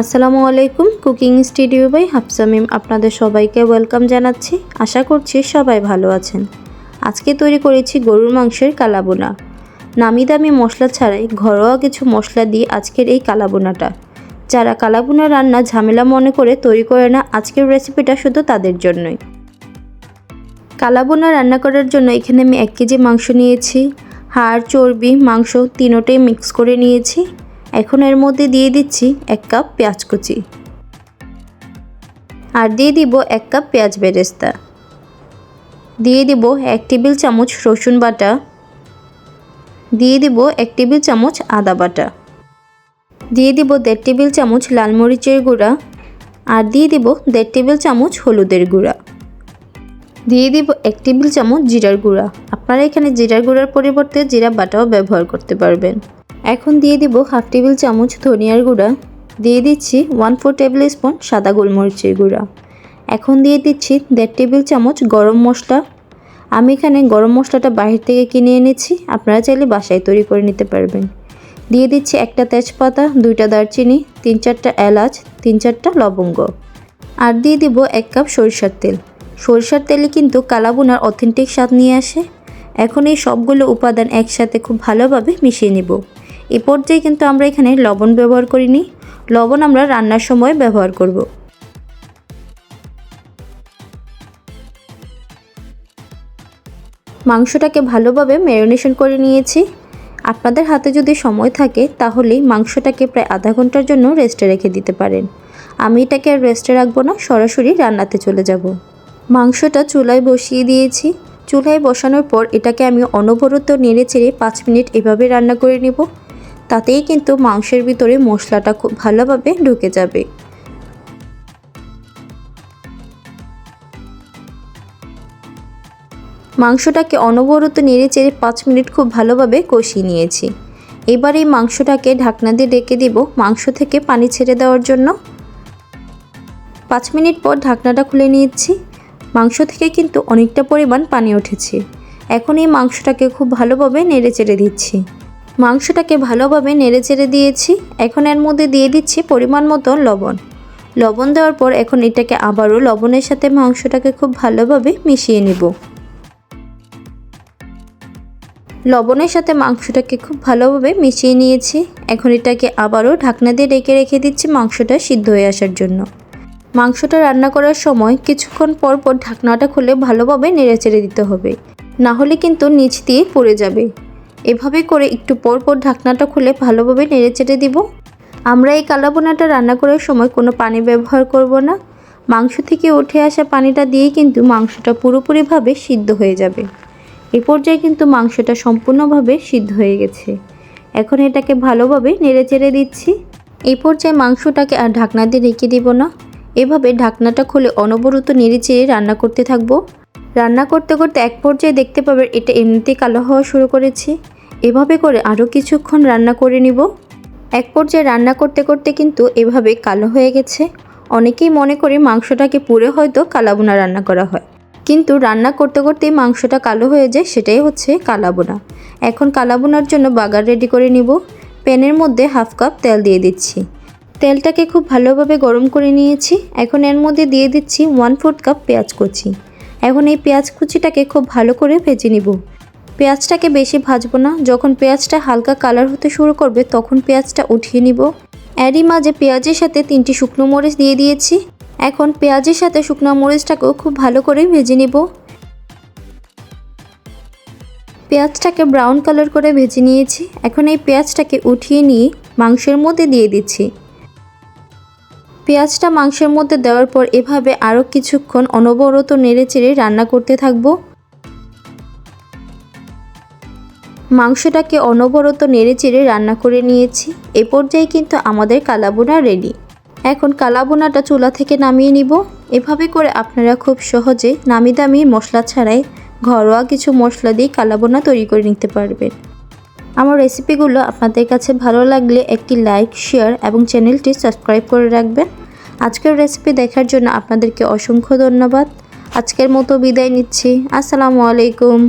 আসসালামু আলাইকুম, cooking studio by হাফসামিম আপনাদের সবাইকে ওয়েলকাম জানাচ্ছি। আশা করছি সবাই ভালো আছেন। আজকে তৈরি করেছি গরুর মাংসের কালাবোনা। নামি দামি মশলা ছাড়াই ঘরোয়া কিছু মশলা দিয়ে আজকের এই কালাবোনাটা। যারা কালাবোনা রান্না ঝামেলা মনে করে তৈরি করে না, আজকের রেসিপিটা শুধু তাদের জন্যই। কালাবোনা রান্না করার জন্য এখানে আমি এক কেজি মাংস নিয়েছি। হাড়, চর্বি, মাংস তিনোটাই মিক্স করে নিয়েছি। এখন এর মধ্যে দিয়ে দিচ্ছি এক কাপ পেঁয়াজ কুচি। আর দিয়ে দিব এক কাপ পেঁয়াজ বেরেস্তা। দিয়ে দিব এক টেবিল চামচ রসুন বাটা। দিয়ে দিব এক টেবিল চামচ আদা বাটা। দিয়ে দিব দেড় টেবিল চামচ লাল মরিচের গুঁড়া। আর দিয়ে দিব দেড় টেবিল চামচ হলুদের গুঁড়া। দিয়ে দিব এক টেবিল চামচ জিরার গুঁড়া। আপনারা এখানে জিরার গুঁড়ার পরিবর্তে জিরা বাটাও ব্যবহার করতে পারবেন। এখন দিয়ে দিব হাফ টেবিল চামচ ধনিয়ার গুঁড়া। দিয়ে দিচ্ছি ওয়ান ফোর টেবিল স্পুন সাদা গোলমরিচের গুঁড়া। এখন দিয়ে দিচ্ছি দেড় টেবিল চামচ গরম মশলা। আমি এখানে গরম মশলাটা বাহির থেকে কিনে এনেছি, আপনারা চাইলে বাসায় তৈরি করে নিতে পারবেন। দিয়ে দিচ্ছি একটা তেজপাতা, দুইটা দারচিনি, তিন চারটা এলাচ, তিন চারটা লবঙ্গ। আর দিয়ে দিব এক কাপ সরিষার তেল। সরিষার তেলে কিন্তু কালাবুনার অথেন্টিক স্বাদ নিয়ে আসে। এখন এই সবগুলো উপাদান একসাথে খুব ভালোভাবে মিশিয়ে নেব। এ পর্যায়ে কিন্তু আমরা এখানে লবণ ব্যবহার করিনি। লবণ আমরা রান্নার সময় ব্যবহার করব। মাংসটাকে ভালোভাবে ম্যারিনেশন করে নিয়েছি। আপনাদের হাতে যদি সময় থাকে, তাহলে মাংসটাকে প্রায় আধা ঘণ্টার জন্য রেস্টে রেখে দিতে পারেন। আমি এটাকে আর রেস্টে রাখব না, সরাসরি রান্নাতে চলে যাব। মাংসটা চুলায় বসিয়ে দিয়েছি। চুলায় বসানোর পর এটাকে আমি অনবরত নেড়ে চেড়ে পাঁচ মিনিট এভাবে রান্না করে নেব। তাতেই কিন্তু মাংসের ভিতরে মশলাটা খুব ভালোভাবে ঢুকে যাবে। মাংসটাকে অনবরত নেড়ে চেড়ে পাঁচ মিনিট খুব ভালোভাবে কষিয়ে নিয়েছি। এবার এই মাংসটাকে ঢাকনা দিয়ে ডেকে দিব মাংস থেকে পানি ছেড়ে দেওয়ার জন্য। পাঁচ মিনিট পর ঢাকনাটা খুলে নিয়েছি। মাংস থেকে কিন্তু অনেকটা পরিমাণ পানি উঠেছে। এখন এই মাংসটাকে খুব ভালোভাবে নেড়ে চেড়ে দিচ্ছি। মাংসটাকে ভালোভাবে নেড়ে চেড়ে দিয়েছি। এখন এর মধ্যে দিয়ে দিচ্ছি পরিমাণ মতো লবণ। লবণ দেওয়ার পর এখন এটাকে আবারও লবণের সাথে মাংসটাকে খুব ভালোভাবে মিশিয়ে নেব। লবণের সাথে মাংসটাকে খুব ভালোভাবে মিশিয়ে নিয়েছি। এখন এটাকে আবারও ঢাকনা দিয়ে ডেকে রেখে দিচ্ছি মাংসটা সিদ্ধ হয়ে আসার জন্য। মাংসটা রান্না করার সময় কিছুক্ষণ পর পর ঢাকনাটা খুলে ভালোভাবে নেড়ে চেড়ে দিতে হবে। না হলে কিন্তু নিচ দিয়ে পড়ে যাবে। এভাবে করে একটু পর পর ঢাকনাটা খুলে ভালোভাবে নেড়ে চেড়ে দিব। আমরা এই কালাবোনাটা রান্না করার সময় কোনো পানি ব্যবহার করব না। মাংস থেকে উঠে আসা পানিটা দিয়েই কিন্তু মাংসটা পুরোপুরিভাবে সিদ্ধ হয়ে যাবে। এ পর্যায়ে কিন্তু মাংসটা সম্পূর্ণভাবে সিদ্ধ হয়ে গেছে। এখন এটাকে ভালোভাবে নেড়ে চেড়ে দিচ্ছি। এই পর্যায়ে মাংসটাকে আর ঢাকনা দিয়ে রেখে দিব না। এভাবে ঢাকনাটা খুলে অনবরত নেড়ে চেড়ে রান্না করতে থাকব। রান্না করতে করতে এক পর্যায়ে দেখতে পাবেন এটা এমনিতেই কালো হওয়া শুরু করেছে। এভাবে করে আরও কিছুক্ষণ রান্না করে নিব। এক পর্যায়ে রান্না করতে করতে কিন্তু এভাবে কালো হয়ে গেছে। অনেকেই মনে করে মাংসটাকে পুড়ে হয়তো কালাবোনা রান্না করা হয়। কিন্তু রান্না করতে করতেই মাংসটা কালো হয়ে যায়, সেটাই হচ্ছে কালাবোনা। এখন কালাবোনার জন্য বাগার রেডি করে নিব। প্যানের মধ্যে হাফ কাপ তেল দিয়ে দিচ্ছি। তেলটাকে খুব ভালোভাবে গরম করে নিয়েছি। এখন এর মধ্যে দিয়ে দিচ্ছি ওয়ান ফোর্থ কাপ পেঁয়াজ কুচি। এখন এই পেঁয়াজ কুচিটাকে খুব ভালো করে ভেজে নিব। পেঁয়াজটাকে বেশি ভাজবো না। যখন পেঁয়াজটা হালকা কালার হতে শুরু করবে, তখন পেঁয়াজটা উঠিয়ে নিব। এরই মাঝে পেঁয়াজের সাথে তিনটি শুকনো মরিচ দিয়ে দিয়েছি। এখন পেঁয়াজের সাথে শুকনো মরিচটাকেও খুব ভালো করে ভেজে নিব। পেঁয়াজটাকে ব্রাউন কালার করে ভেজে নিয়েছি। এখন এই পেঁয়াজটাকে উঠিয়ে নিয়ে মাংসের মধ্যে দিয়ে দিচ্ছি। পেঁয়াজটা মাংসের মধ্যে দেওয়ার পর এভাবে আরও কিছুক্ষণ অনবরত নেড়ে চেড়ে রান্না করতে থাকব। মাংসটাকে অনবরত নেড়ে চেড়ে রান্না করে নিয়েছি। এ পর্যায়ে কিন্তু আমাদের কালাবোনা রেডি। এখন কালাবোনাটা চুলা থেকে নামিয়ে নিব। এভাবে করে আপনারা খুব সহজে নামি দামি মশলা ছাড়াই ঘরোয়া কিছু মশলা দিয়ে কালাবোনা তৈরি করে নিতে পারবেন। আমার রেসিপিগুলো আপনাদের কাছে ভালো লাগলে একটি লাইক, শেয়ার এবং চ্যানেলটি সাবস্ক্রাইব করে রাখবেন। আজকের রেসিপি দেখার জন্য আপনাদেরকে অসংখ্য ধন্যবাদ। আজকের মতো বিদায় নিচ্ছি। আসসালামু আলাইকুম।